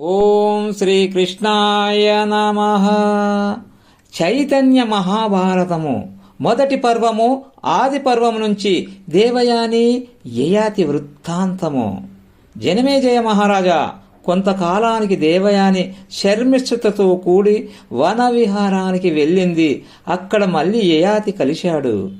ఓం శ్రీకృష్ణాయ నమ. చైతన్య మహాభారతము మొదటి పర్వము ఆది పర్వం నుంచి దేవయాని యయాతి వృత్తాంతము. జనమేజయ మహారాజా కొంతకాలానికి దేవయాని శర్మిష్ఠతతో కూడి వన విహారానికి వెళ్ళింది. అక్కడ మళ్ళీ యయాతి కలిశాడు.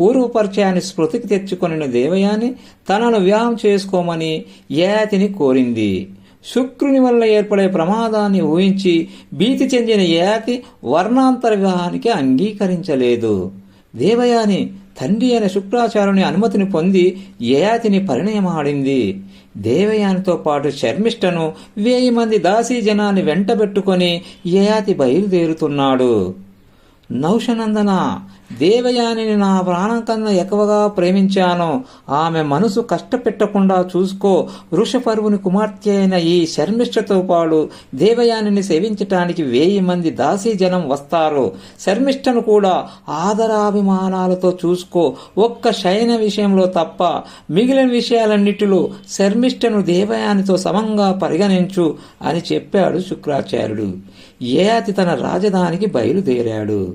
పూర్వపరిచయాన్ని స్మృతికి తెచ్చుకొనిన దేవయాని తనను వివాహం చేసుకోమని యయాతిని కోరింది. శుక్రుని వల్ల ఏర్పడే ప్రమాదాన్ని ఊహించి భీతి చెందిన యయాతి వర్ణాంతర వివాహానికి అంగీకరించలేదు. దేవయాని తండ్రి అయిన శుక్రాచార్యుని అనుమతిని పొంది యయాతిని పరిణయమాడింది. దేవయానితో పాటు శర్మిష్టను వేయి మంది దాసీ జనాన్ని వెంటబెట్టుకొని యయాతి బయలుదేరుతున్నాడు. నౌషనందన దేవయానిని నా ప్రాణం కన్నా ఎక్కువగా ప్రేమించాను. ఆమె మనసు కష్టపెట్టకుండా చూసుకో వృషపరువుని కుమార్తె అయిన ఈ శర్మిష్ఠతో పాటు దేవయానిని సేవించటానికి వేయి మంది దాసీ జనం వస్తారు. శర్మిష్ఠను కూడా ఆదరాభిమానాలతో చూసుకో. ఒక్క శయన విషయంలో తప్ప మిగిలిన విషయాలన్నిటిలో శర్మిష్ఠను దేవయానితో సమంగా పరిగణించు అని చెప్పాడు శుక్రాచార్యుడు. ఏయాతి తన రాజధానికి బయలుదేరాడు?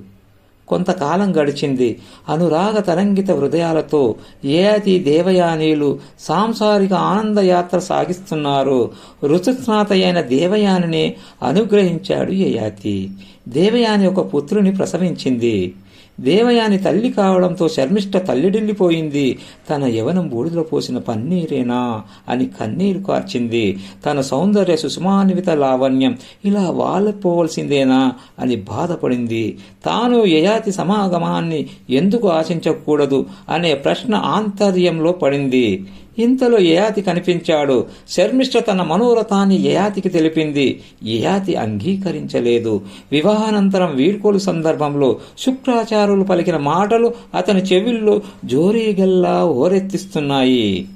కొంతకాలం గడిచింది. అనురాగ తరంగిత హృదయాలతో ఏయాతి దేవయానీలు సాంసారిక ఆనందయాత్ర సాగిస్తున్నారు. ఋతుస్నాత దేవయానిని అనుగ్రహించాడు యయాతి దేవయాని ఒక పుత్రుని ప్రసవించింది. దేవయాని తల్లి కావడంతో శర్మిష్ట తల్లిడిల్లిపోయింది. తన యవనం బూడిదలో పోసిన పన్నీరేనా అని కన్నీరు కార్చింది. తన సౌందర్య సుషమాన్విత లావణ్యం ఇలా వాలిపోవలసిందేనా అని బాధపడింది. తాను యయాతి సమాగమాన్ని ఎందుకు ఆశించకూడదు అనే ప్రశ్న ఆంతర్యంలో పడింది. ఇంతలో యయాతి కనిపించాడు? శర్మిష్ఠ తన మనోరథాన్ని యయాతికి తెలిపింది? యయాతి అంగీకరించలేదు. వివాహానంతరం వీడ్కోలు సందర్భంలో శుక్రాచార్యులు పలికిన మాటలు అతని చెవిల్లో జోరీగల్లా ఓరెత్తిస్తున్నాయి.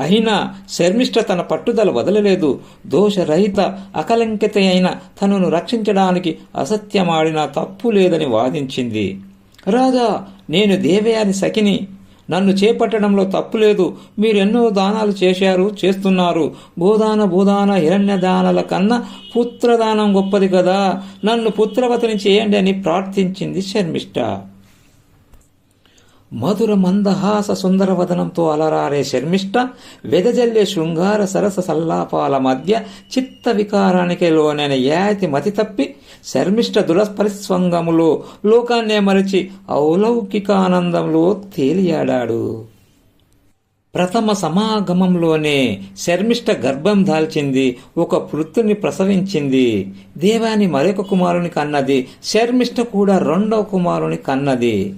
అయినా శర్మిష్ఠ తన పట్టుదల వదలలేదు. దోషరహిత అకలంకిత అయిన తనను రక్షించడానికి అసత్యమాడినా తప్పు లేదని వాదించింది. రాజా నేను దేవయాని సఖిని. నన్ను చేపట్టడంలో తప్పులేదు మీరెన్నో దానాలు చేశారు చేస్తున్నారు. భూదాన భూదాన హిరణ్య దానాల కన్నా పుత్రదానం గొప్పది కదా. నన్ను పుత్రవతిని చేయండి అని ప్రార్థించింది శర్మిష్ట. మధుర మందహాస సుందరవదనంతో అలరారే శర్మిష్ట వెదజల్లే శృంగార సరస సల్లాపాల మధ్య చిత్త వికారానికి లోనైన యాతి మతి తప్పి శర్మిష్ట దురస్పరిస్వంగములో లోకాన్నే అలౌకిక ఆనందంలో తేలియాడాడు. ప్రథమ సమాగమంలోనే శర్మిష్ట గర్భం దాల్చింది ఒక పుత్రుని ప్రసవించింది. దేవాని మరొక కుమారుని కన్నది శర్మిష్ట కూడా రెండవ కుమారుని కన్నది.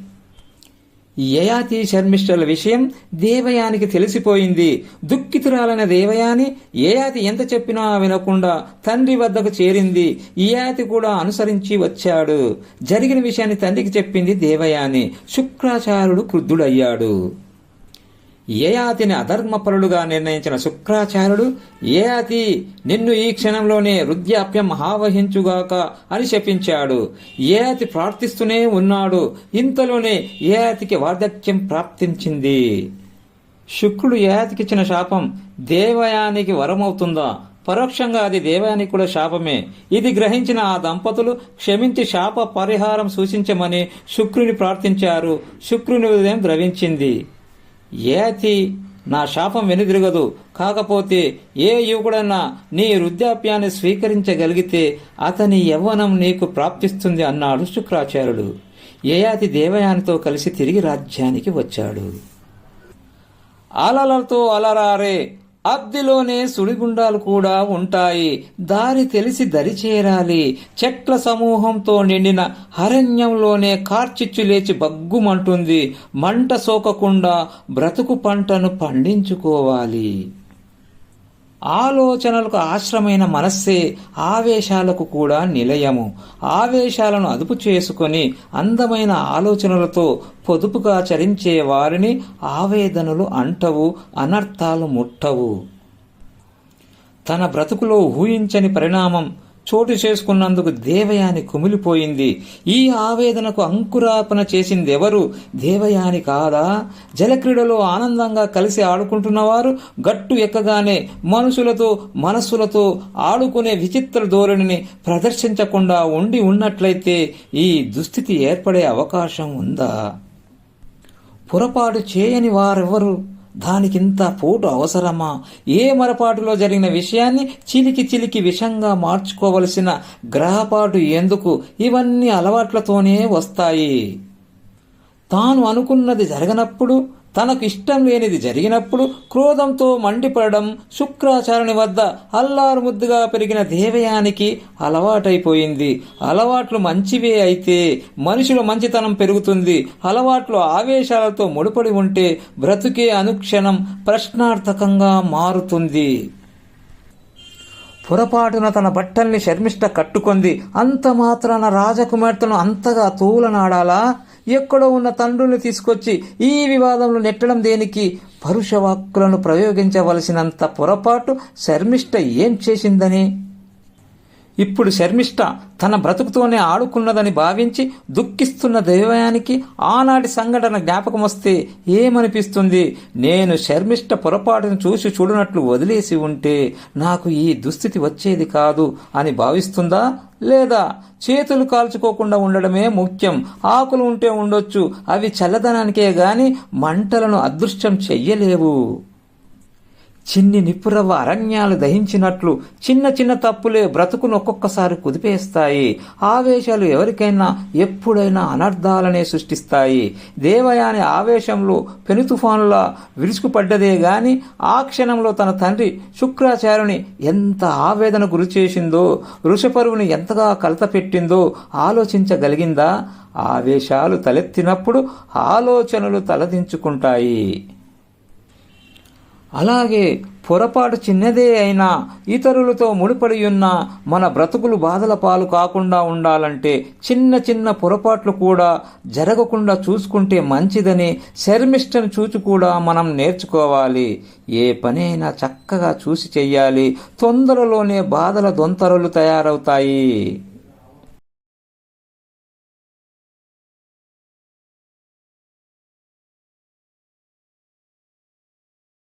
యయాతి శర్మిష్ఠల విషయం దేవయానికి తెలిసిపోయింది. దుఃఖితురాలైన దేవయాని యయాతి ఎంత చెప్పినా వినకుండా తండ్రి వద్దకు చేరింది. యయాతి కూడా అనుసరించి వచ్చాడు. జరిగిన విషయాన్ని తండ్రికి చెప్పింది దేవయాని. శుక్రాచార్యుడు క్రుద్ధుడయ్యాడు. ఏయాతిని అధర్మపరుడుగా నిర్ణయించిన శుక్రాచార్యుడు ఏయాతి నిన్ను ఈ క్షణంలోనే వృద్ధాప్యం ఆవహించుగాక అని శపించాడు. ఏయాతి ప్రార్థిస్తూనే ఉన్నాడు. ఇంతలోనే ఏయాతికి వార్ధక్యం ప్రాప్తించింది? శుక్రుడు ఏయాతికిచ్చిన శాపం దేవయానికి వరమవుతుందా? పరోక్షంగా అది దేవానికి కూడా శాపమే. ఇది గ్రహించిన ఆ దంపతులు క్షమించి శాప పరిహారం సూచించమని శుక్రుని ప్రార్థించారు. శుక్రుని ఉదయం ద్రవించింది. ఏతి నా శాపం వెనుదిరగదు. కాకపోతే ఏ యువకుడన్నా నీ వృద్ధాప్యాన్ని స్వీకరించగలిగితే అతని యవ్వనం నీకు ప్రాప్తిస్తుంది అన్నాడు శుక్రాచార్యుడు. ఏయాతి దేవయానితో కలిసి తిరిగి రాజ్యానికి వచ్చాడు. అలలతో అలరారే అబ్దిలోనే సుడిగుండాలు కూడా ఉంటాయి. దారి తెలిసి దరి చేరాలి. చెట్ల సమూహంతో నిండిన అరణ్యంలోనే కార్చిచ్చు లేచి బగ్గుమంటుంది. మంట సోకకుండా బ్రతుకు పంటను పండించుకోవాలి. ఆలోచనలకు ఆశ్రమైన మనస్సే ఆవేశాలకు కూడా నిలయము. ఆవేశాలను అదుపు చేసుకొని అందమైన ఆలోచనలతో పొదుపుగా చరించే వారిని ఆవేదనలు అంటవు అనర్థాలు ముట్టవు. తన బ్రతుకులో ఊహించని పరిణామం చోటు చేసుకున్నందుకు దేవయాని కుమిలిపోయింది. ఈ ఆవేదనకు అంకురాపన చేసిందెవరు? దేవయాని కాదా? జలక్రీడలో ఆనందంగా కలిసి ఆడుకుంటున్నవారు గట్టు ఎక్కగానే మనుషులతో మనస్సులతో ఆడుకునే విచిత్ర ధోరణిని ప్రదర్శించకుండా ఉండి ఉన్నట్లయితే ఈ దుస్థితి ఏర్పడే అవకాశం ఉందా? పొరపాటు చేయని వారెవరు? దానికింత పోటు అవసరమా? ఏ మరపాటులో జరిగిన విషయాన్ని చిలికి చిలికి విషంగా మార్చుకోవలసిన గ్రహపాటు ఎందుకు? ఇవన్నీ అలవాట్లతోనే వస్తాయి. తాను అనుకున్నది జరగనప్పుడు తనకు ఇష్టం లేనిది జరిగినప్పుడు క్రోధంతో మండిపడడం శుక్రాచార్యుని వద్ద అల్లారు ముద్దుగా పెరిగిన దేవయానికి అలవాటైపోయింది. అలవాట్లు మంచివే అయితే మనుషుల మంచితనం పెరుగుతుంది. అలవాట్లు ఆవేశాలతో ముడిపడి ఉంటే బ్రతుకే అనుక్షణం ప్రశ్నార్థకంగా మారుతుంది. పొరపాటున తన బట్టల్ని శర్మిష్ట కట్టుకుంది. అంత మాత్రాన రాజకుమార్తెను అంతగా తూలనాడాలా? ఎక్కడో ఉన్న తండ్రుల్ని తీసుకొచ్చి ఈ వివాదంలో నెట్టడం దేనికి? పరుష వాక్కులను ప్రయోగించవలసినంత పొరపాటు శర్మిష్ట ఏం చేసిందని? ఇప్పుడు శర్మిష్ట తన బ్రతుకుతోనే ఆడుకున్నదని భావించి దుఃఖిస్తున్న దైవయానికి ఆనాటి సంఘటన జ్ఞాపకం వస్తే ఏమనిపిస్తుంది? నేను శర్మిష్ట పొరపాటును చూసి చూడనట్లు వదిలేసి ఉంటే నాకు ఈ దుస్థితి వచ్చేది కాదు అని భావిస్తుందా? లేదా చేతులు కాల్చుకోకుండా ఉండడమే ముఖ్యం. ఆకులు ఉంటే ఉండొచ్చు. అవి చల్లదనానికే గాని మంటలను అదృష్టం చెయ్యలేవు. చిన్ని నిపురవ అరణ్యాలు దహించినట్లు చిన్న చిన్న తప్పులే బ్రతుకును ఒక్కొక్కసారి కుదిపేస్తాయి. ఆవేశాలు ఎవరికైనా ఎప్పుడైనా అనర్థాలనే సృష్టిస్తాయి. దేవయాని ఆవేశంలో పెను తుఫానులా విరుచుకుపడ్డదే గాని ఆ క్షణంలో తన తండ్రి శుక్రాచార్యుని ఎంత ఆవేదన గురి చేసిందో వృషపరువుని ఎంతగా కలతపెట్టిందో ఆలోచించగలిగిందా? ఆవేశాలు తలెత్తినప్పుడు ఆలోచనలు తలదించుకుంటాయి. అలాగే పొరపాటు చిన్నదే అయినా ఇతరులతో ముడిపడి ఉన్న మన బ్రతుకులు బాధల పాలు కాకుండా ఉండాలంటే చిన్న చిన్న పొరపాట్లు కూడా జరగకుండా చూసుకుంటే మంచిదని శర్మిష్టను చూచి కూడా మనం నేర్చుకోవాలి. ఏ పనైనా చక్కగా చూసి చెయ్యాలి. తొందరలోనే బాధల దొంతరలు తయారవుతాయి.